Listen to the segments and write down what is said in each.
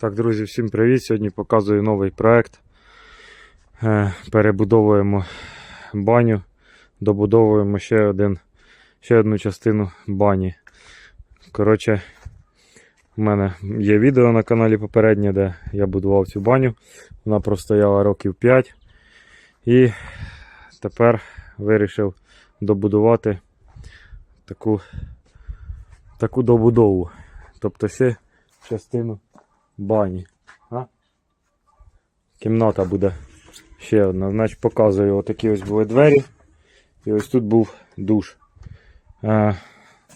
Так, друзі, всім привіт! Сьогодні показую новий проект. Е, Перебудовуємо баню, добудовуємо ще, один, ще одну частину бані. Коротше, у мене є відео на каналі попереднє, де я будував цю баню. Вона простояла років 5. І тепер вирішив добудувати таку, таку добудову. Тобто ще частину бані. А? Кімната буде ще одна. Значить, показую, отакі ось були двері. І ось тут був душ. А,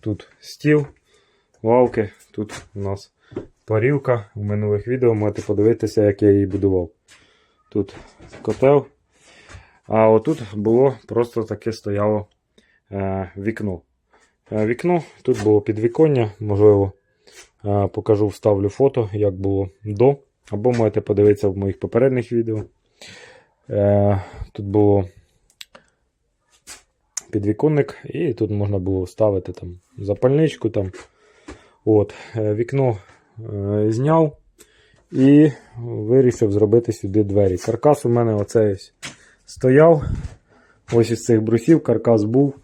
тут стіл, лавки, тут у нас парілка. У минулих відео можете подивитися, як я її будував. Тут котел. А отут було просто таке стояло е, вікно. Е, вікно, тут було підвіконня, можливо. Е, Покажу, вставлю фото, як було до. Або можете подивитися в моїх попередніх відео. Е, Тут було підвіконник, і тут можна було вставити там запальничку. Там. От, е, Вікно зняв і вирішив зробити сюди двері. Каркас у мене оцей стояв. Ось із цих брусів каркас був,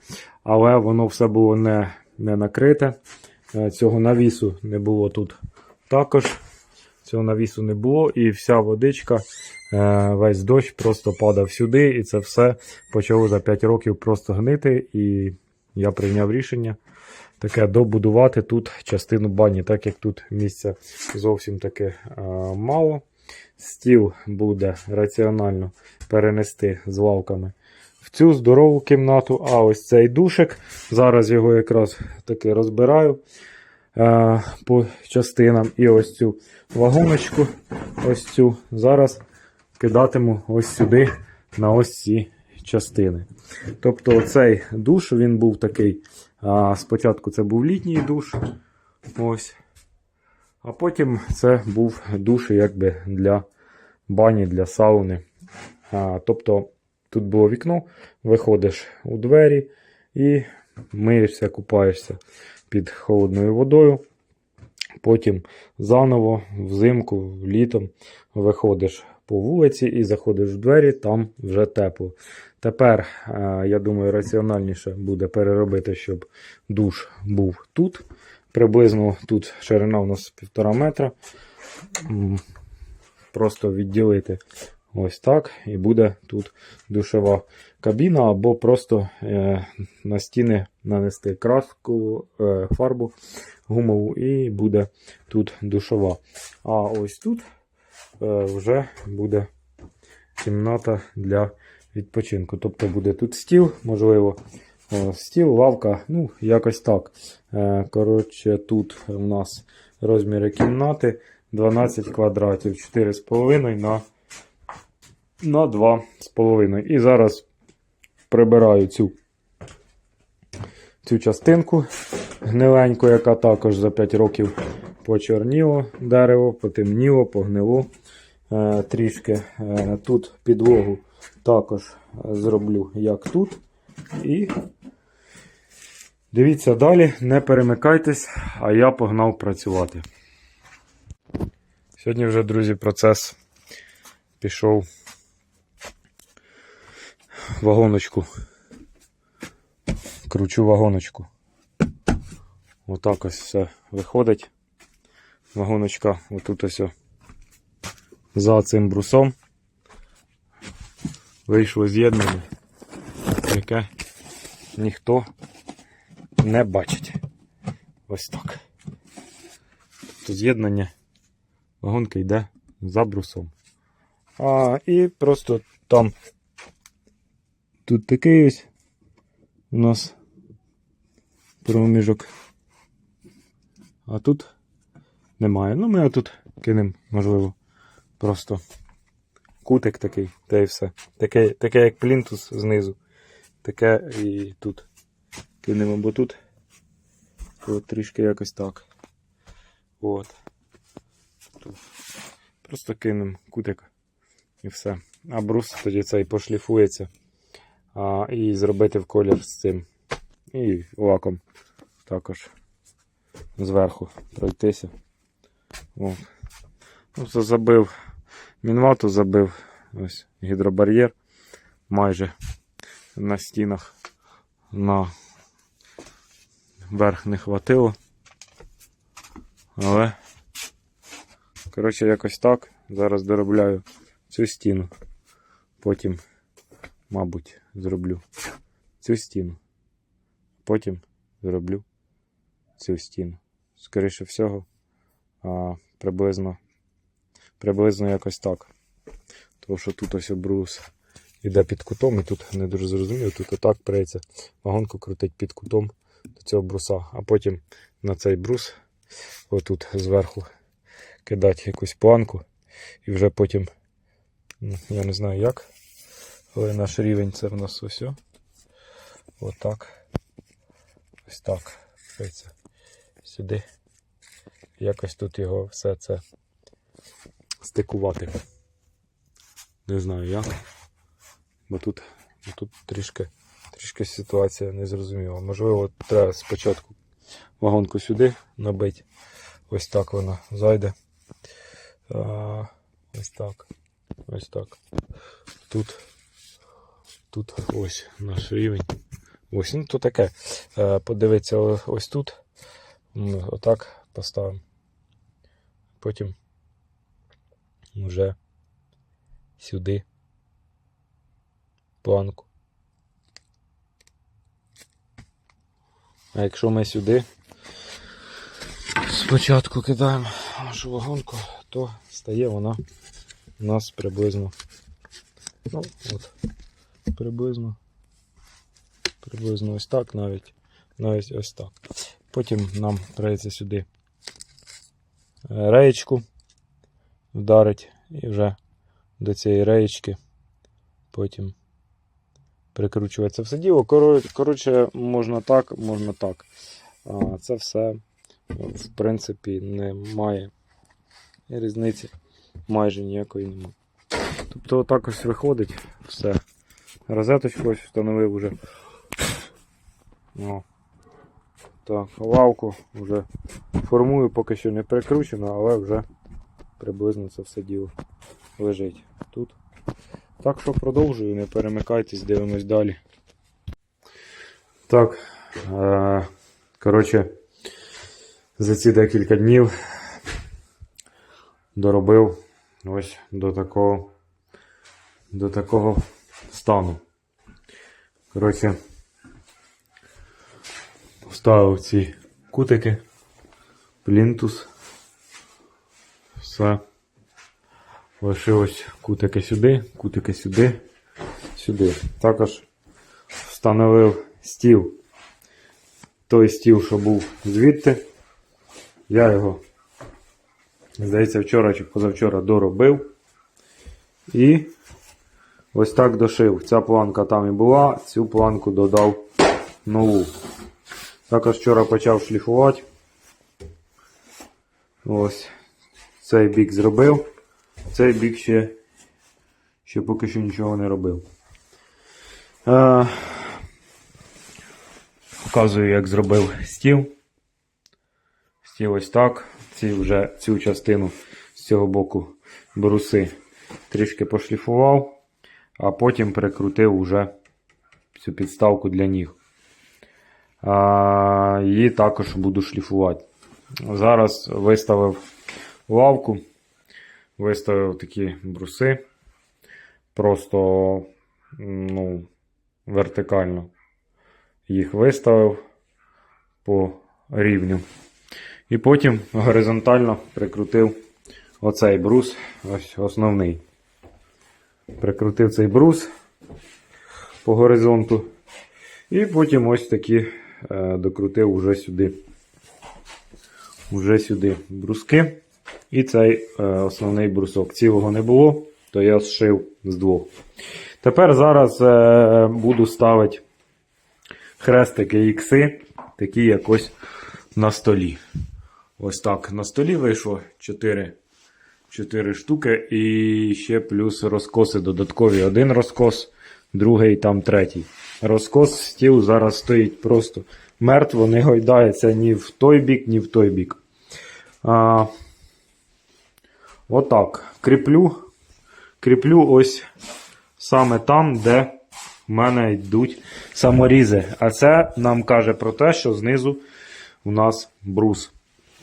але воно все було не, не накрите. Е, Цього навісу не було тут також. Цього навісу не було, і вся водичка, е, весь дощ просто падав сюди, і це все почало за 5 років просто гнити. І я прийняв рішення таке добудувати тут частину бані, так як тут місця зовсім таки е, мало. Стіл буде раціонально перенести з лавками в цю здорову кімнату. А ось цей душик. Зараз його якраз таки розбираю е, по частинам. І ось цю вагоночку, ось цю зараз кидатиму ось сюди на ось ці частини. Тобто цей душ він був такий. А, спочатку це був літній душ. Ось. А потім це був душ якби для бані, для сауни. А, тобто тут було вікно, виходиш у двері і миєшся, купаєшся під холодною водою. Потім заново взимку, літом виходиш по вулиці і заходиш в двері, там вже тепло. Тепер, е, я думаю, раціональніше буде переробити, щоб душ був тут. Приблизно тут ширина у нас 1,5 метра. Просто відділити ось так, і буде тут душова кабіна, або просто е, на стіни нанести краску, е, фарбу гумову, і буде тут душова. А ось тут е, вже буде кімната для відпочинку. Тобто буде тут стіл, можливо, е, стіл, лавка, ну, якось так. Е, Коротше, тут у нас розміри кімнати 12 квадратів, 4,5 на, на 2,5. І зараз прибираю цю, цю частинку гниленьку, яка також за 5 років почорніло дерево, потемніло, погнило е, трішки. Е, тут підлогу також зроблю, як тут. І дивіться далі, не перемикайтесь, а я погнав працювати. Сьогодні вже, друзі, процес пішов вагоночку. Кручу вагоночку. Отак ось все виходить. Вагоночка отут ось за цим брусом. Вийшло з'єднання, яке ніхто не бачить. Ось так. Тобто з'єднання вагонка йде за брусом. А, і просто там тут такий ось у нас проміжок. А тут немає. Ну, ми отут кинемо, можливо, просто кутик такий, та й все. Таке, таке як плінтус знизу. Таке і тут. Кинемо, бо тут от трішки якось так. От. Тут. Просто кинемо кутик і все. А брус тоді цей пошліфується. А, і зробити в колір з цим. І лаком також зверху пройтися. О. Ну, це забив мінвату, забив ось гідробар'єр майже на стінах. На верх не хватило. Але, коротше, якось так. Зараз доробляю цю стіну. Потім, мабуть, зроблю цю стіну. Потім зроблю цю стіну. Скоріше всього, а, приблизно, приблизно якось так. Тому що тут ось брус іде під кутом, і тут не дуже зрозуміло, тут отак прийдеться вагонку крутить під кутом до цього бруса, а потім на цей брус, отут зверху, кидати якусь планку, і вже потім, ну, я не знаю як, але наш рівень це в нас ось. Отак. Ось так. Прийдеться сюди. Якось тут його все це стикувати. Не знаю як. Бо тут, бо тут трішки, трішки ситуація незрозуміла. Можливо, треба спочатку вагонку сюди набити. Ось так вона зайде. А, ось так. Ось так. Тут. Тут ось наш рівень. Ось, ну то таке. Е, Подивитися ось тут. Отак поставимо. Потім вже сюди планку. А якщо ми сюди спочатку кидаємо нашу вагонку, то стає вона у нас приблизно. Ну, от, приблизно. Приблизно ось так навіть. Навіть ось так. Потім нам прийдеться сюди е, реєчку вдарить і вже до цієї реєчки потім прикручується все діло. Коротше, можна так, можна так. Це все, в принципі, немає різниці майже ніякої немає. Тобто отак ось виходить все. Розеточку ось встановив уже. О. Так, лавку вже формую, поки що не прикручено, але вже приблизно це все діло лежить тут. Так що продовжую, не перемикайтесь, дивимось далі. Так. Е- коротше, за ці декілька днів доробив ось до такого до такого стану. Коротше, вставив ці кутики, плінтус, все. Лишилось кутики сюди, кутики сюди, сюди. Також встановив стіл. Той стіл, що був звідти. Я його, здається, вчора чи позавчора доробив. І ось так дошив. Ця планка там і була, цю планку додав нову. Також вчора почав шліфувати. Ось цей бік зробив. Цей бік ще, ще поки що нічого не робив. Е, показую, як зробив стіл. Стіл ось так. Ці вже цю частину з цього боку бруси трішки пошліфував, а потім прикрутив уже цю підставку для ніг. А, її також буду шліфувати. Зараз виставив лавку, виставив такі бруси. Просто ну, вертикально їх виставив по рівню. І потім горизонтально прикрутив оцей брус, ось основний. Прикрутив цей брус по горизонту. І потім ось такі е, докрутив уже сюди. Уже сюди бруски. І цей е, основний брусок. Цілого не було, то я зшив з двох. Тепер зараз е, буду ставити хрестики ікси, такі якось на столі. Ось так. На столі вийшло 4, 4 штуки і ще плюс розкоси додаткові. Один розкос, другий там третій. Розкос стіл зараз стоїть просто мертво, не гойдається ні в той бік, ні в той бік. А, Отак. Кріплю. Кріплю ось саме там, де в мене йдуть саморізи. А це нам каже про те, що знизу у нас брус.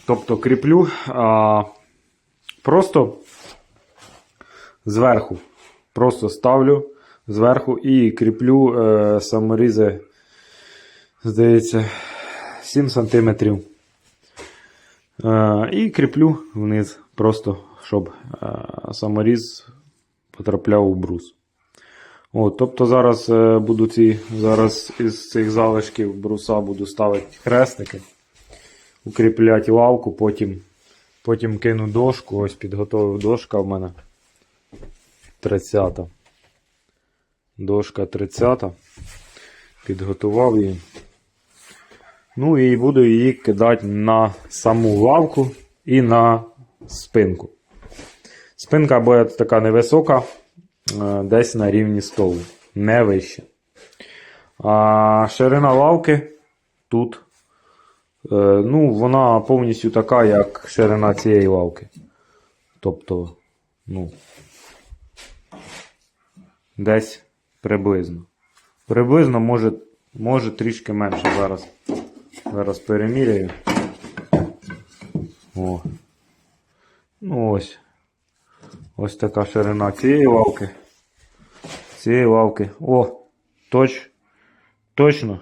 Тобто кріплю а, просто зверху. Просто ставлю зверху і кріплю е, саморізи, здається, 7 см. Е, і кріплю вниз, просто щоб е, саморіз потрапляв у брус. От, тобто зараз е, буду ці, зараз із цих залишків бруса буду ставити хрестики, укріпляти лавку, потім, потім кину дошку. Ось підготовив дошка в мене 30. Дошка 30. Підготував її. Ну і буду її кидати на саму лавку і на спинку. Спинка буде така невисока, е, десь на рівні столу, не вище. А ширина лавки тут, ну, вона повністю така, як ширина цієї лавки. Тобто, ну, десь приблизно. Приблизно може, може трішки менше зараз. Зараз переміряю. О. Ну ось. Ось така ширина цієї лавки. Цієї лавки. О! Точ. Точно.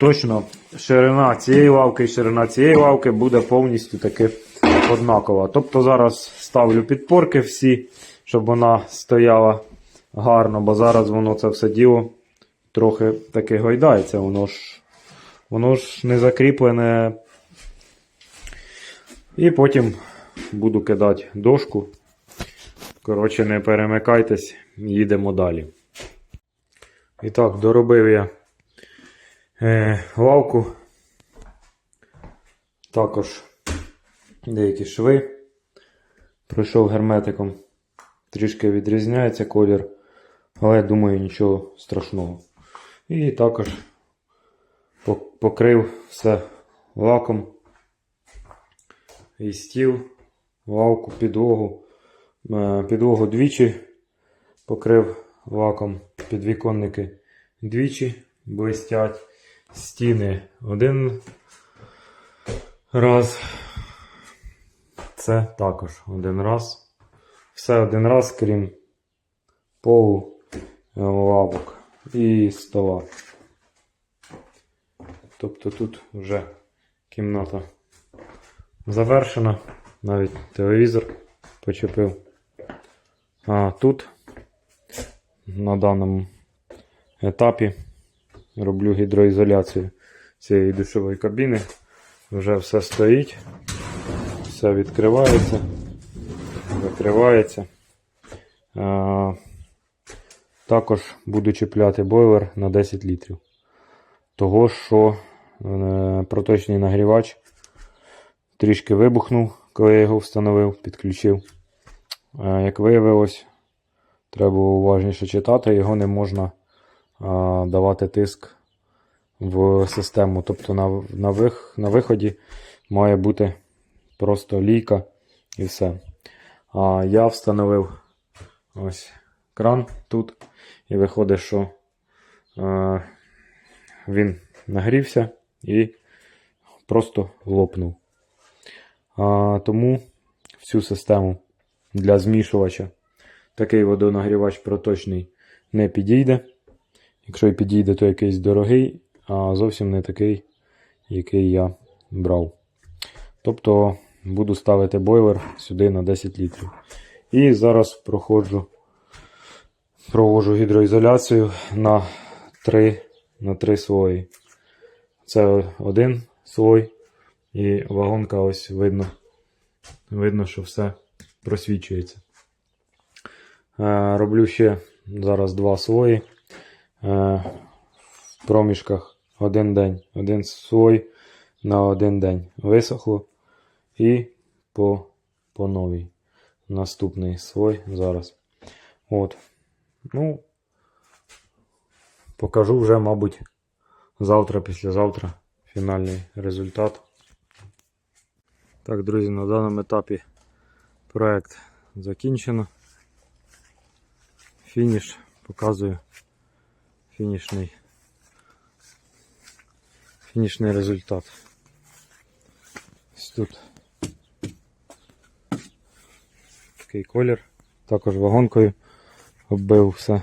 Точно ширина цієї лавки і ширина цієї лавки буде повністю таки однакова. Тобто зараз ставлю підпорки всі, щоб вона стояла гарно, бо зараз воно це все діло трохи таки гойдається, воно ж, воно ж не закріплене. І потім буду кидати дошку. Коротше, не перемикайтесь, їдемо далі. І так, доробив я е, лавку. Також деякі шви. Пройшов герметиком. Трішки відрізняється колір, але думаю, нічого страшного. І також покрив все лаком. І стіл, лавку, підлогу. Е, Підлогу двічі покрив лаком, підвіконники двічі блистять. Стіни один раз. Це також один раз. Все один раз, крім полу, е, лавок і стола. Тобто тут вже кімната завершена. Навіть телевізор почепив. А тут на даному етапі роблю гідроізоляцію цієї душової кабіни. Вже все стоїть, все відкривається, закривається. Також буду чіпляти бойлер на 10 літрів. Того, що е, проточний нагрівач трішки вибухнув, коли я його встановив, підключив. Як виявилось, треба уважніше читати, його не можна давати тиск в систему. Тобто на, на, вих, на виході має бути просто лійка і все. А я встановив ось кран тут, і виходить, що е, він нагрівся і просто лопнув. А, тому в цю систему для змішувача такий водонагрівач проточний не підійде. Якщо і підійде, то якийсь дорогий, а зовсім не такий, який я брав. Тобто буду ставити бойлер сюди на 10 літрів. І зараз проходжу, проводжу гідроізоляцію на 3, на 3 слої. Це один слой, і вагонка ось видно. Видно, що все просвічується. Е, Роблю ще зараз два слої. Е, В проміжках один день. Один слой на один день. Висохло. І по, по новій. Наступний слой зараз. От. Ну, покажу вже, мабуть, завтра, післязавтра фінальний результат. Так, друзі, на даному етапі Проект закінчено. Фініш показує фінішний, фінішний результат. Ось тут такий колір, також вагонкою оббив все.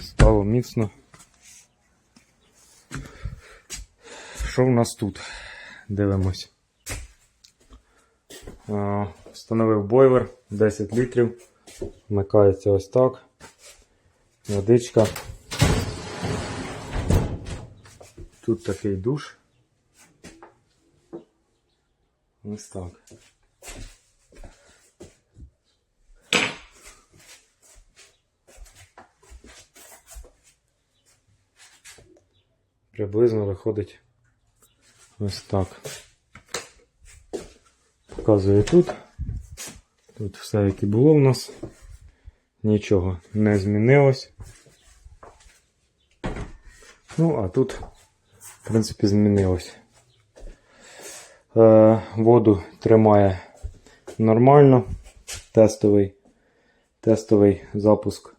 Стало міцно. Що в нас тут? Дивимось. Встановив бойлер 10 літрів. Вмикається ось так. Водичка. Тут такий душ. Ось так. Приблизно виходить ось так. Показую тут. Тут все, як і було в нас. Нічого не змінилось. Ну, а тут, в принципі, змінилось. Е, воду тримає нормально. Тестовий, тестовий запуск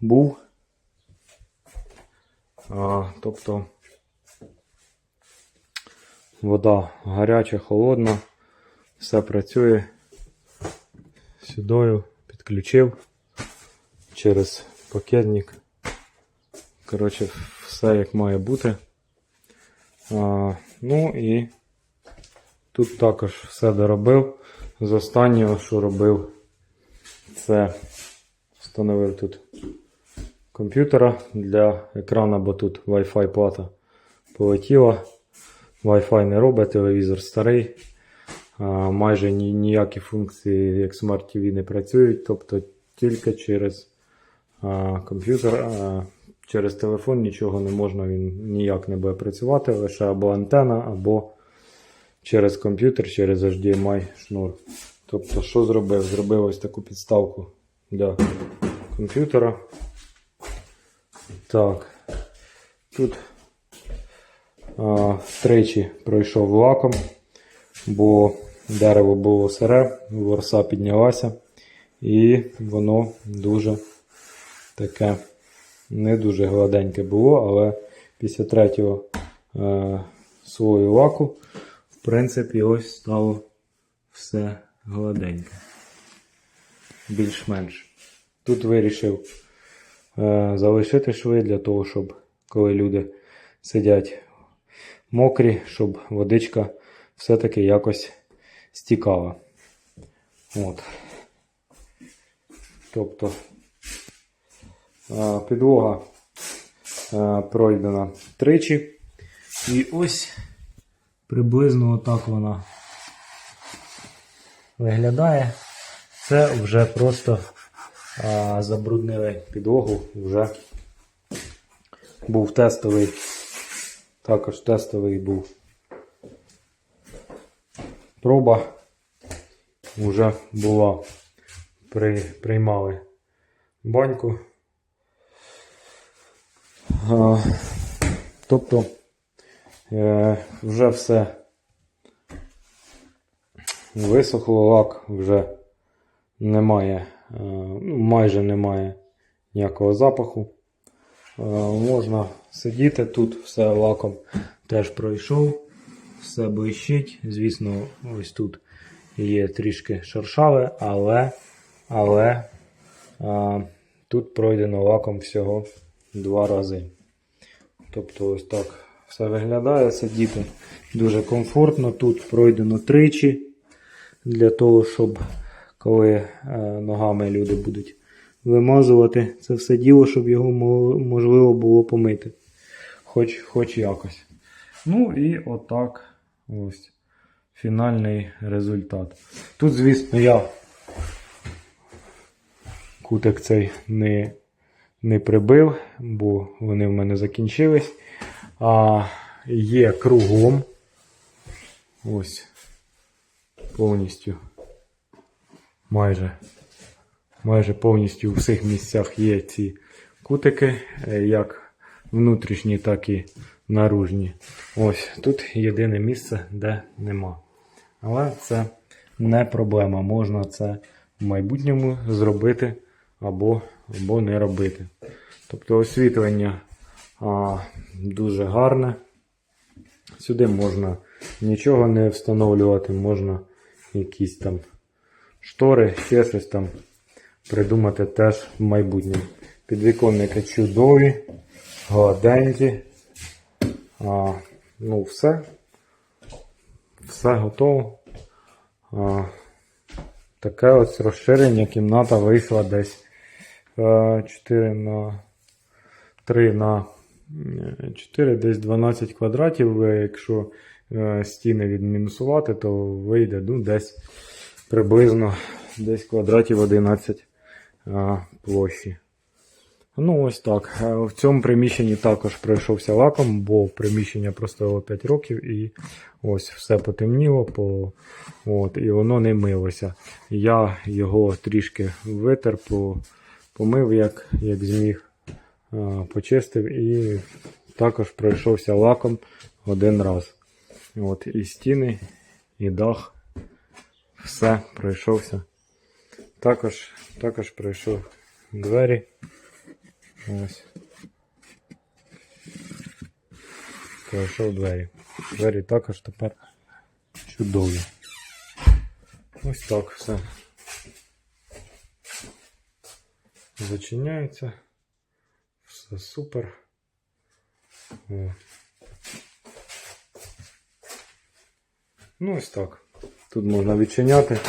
був. А, тобто вода гаряча, холодна, все працює. Сюдою підключив через пакетник. Коротше, все як має бути. А, ну і тут також все доробив. З останнього, що робив, це встановив тут комп'ютера для екрана, бо тут Wi-Fi плата полетіла. Wi-Fi не робить, телевізор старий. Майже ніякі функції, як Smart TV, не працюють, тобто тільки через комп'ютер, через телефон нічого не можна, він ніяк не буде працювати, лише або антена, або через комп'ютер, через HDMI шнур. Тобто, що зробив? Зробив ось таку підставку для комп'ютера. Так, тут а, тричі пройшов лаком, бо дерево було сире, ворса піднялася, і воно дуже таке не дуже гладеньке було, але після третього е, слою лаку, в принципі, ось стало все гладеньке. Більш-менш. Тут вирішив е, залишити шви для того, щоб коли люди сидять мокрі, щоб водичка все-таки якось стікала. От. Тобто підлога пройдена тричі. І ось приблизно отак вона виглядає. Це вже просто а, забруднили підлогу, вже був тестовий, також тестовий був проба, вже була, при, приймали баньку. А, тобто е, вже все висохло, лак вже немає, е, ну, майже немає ніякого запаху. Е, Можна сидіти тут, все лаком теж пройшов, все блищить. Звісно, ось тут є трішки шершаве, але, але е, тут пройдено лаком всього два рази. Тобто ось так все виглядає, сидіти дуже комфортно. Тут пройдено тричі для того, щоб коли е, ногами люди будуть вимазувати це все діло, щоб його можливо було помити. Хоч, хоч якось. Ну і отак ось фінальний результат. Тут, звісно, я кутик цей не, не прибив, бо вони в мене закінчились. А є кругом. Ось повністю. Майже. Майже повністю у всіх місцях є ці кутики, як внутрішні, так і наружні. Ось тут єдине місце, де нема. Але це не проблема. Можна це в майбутньому зробити або, або не робити. Тобто освітлення а, дуже гарне. Сюди можна нічого не встановлювати, можна якісь там штори, ще щось там придумати теж в майбутньому. Підвіконники чудові, гладенькі. А, ну, все. Все готово. А, таке ось розширення кімната вийшла десь е, 4 на 3 на е, 4, десь 12 квадратів. Е, Якщо е, стіни відмінусувати, то вийде ну, десь приблизно десь квадратів 11 е, площі. Ну, ось так. Е, В цьому приміщенні також пройшовся лаком, бо приміщення простояло 5 років і ось все потемніло, по, от, і воно не милося. Я його трішки витер, по, помив, як, як зміг, е, почистив і також пройшовся лаком один раз. От, і стіни, і дах, все пройшовся. Також, також пройшов двері. Ось. Пройшов двері. Двері також тепер чудові. Ось так все. Зачиняється. Все супер. О. Ну ось так. Тут можна відчиняти.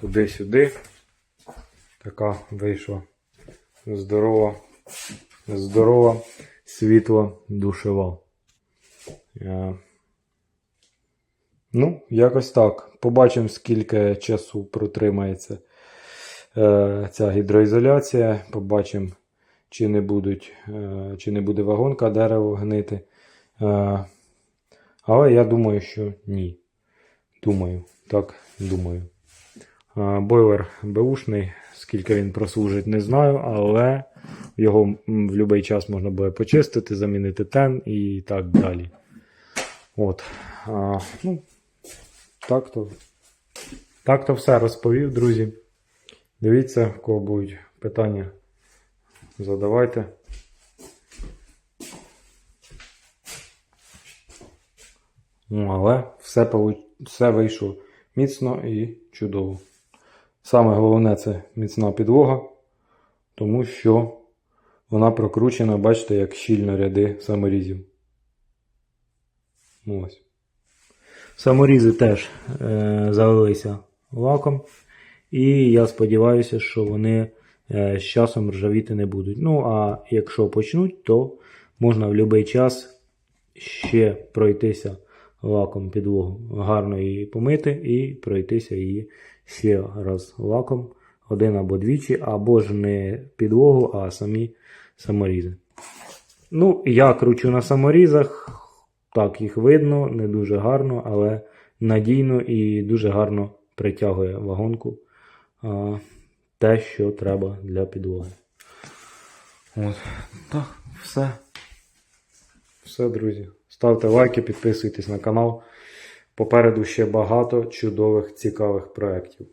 Туди-сюди. Така вийшла здорова, здорова світла душева. Е, Ну, якось так. Побачимо, скільки часу протримається е, ця гідроізоляція. Побачимо, чи не, будуть, е, чи не буде вагонка дерево гнити. Але я думаю, що ні. Думаю, так думаю. Бойлер беушний, скільки він прослужить, не знаю, але його в будь-який час можна буде почистити, замінити тен і так далі. От. А, ну, так то, так то все розповів, друзі. Дивіться, в кого будуть питання, задавайте. Ну, але все, все вийшло міцно і чудово. Саме головне це міцна підлога, тому що вона прокручена, бачите, як щільно ряди саморізів. Ось. Саморізи теж е, залилися лаком. І я сподіваюся, що вони е, з часом ржавіти не будуть. Ну, а якщо почнуть, то можна в будь-який час ще пройтися лаком підлогу. Гарно її помити і пройтися її ще раз лаком один або двічі, або ж не підлогу, а самі саморізи. Ну, я кручу на саморізах. Так, їх видно, не дуже гарно, але надійно і дуже гарно притягує вагонку а, те, що треба для підлоги. От. Так, все. Все, друзі. Ставте лайки, підписуйтесь на канал. Попереду ще багато чудових, цікавих проєктів.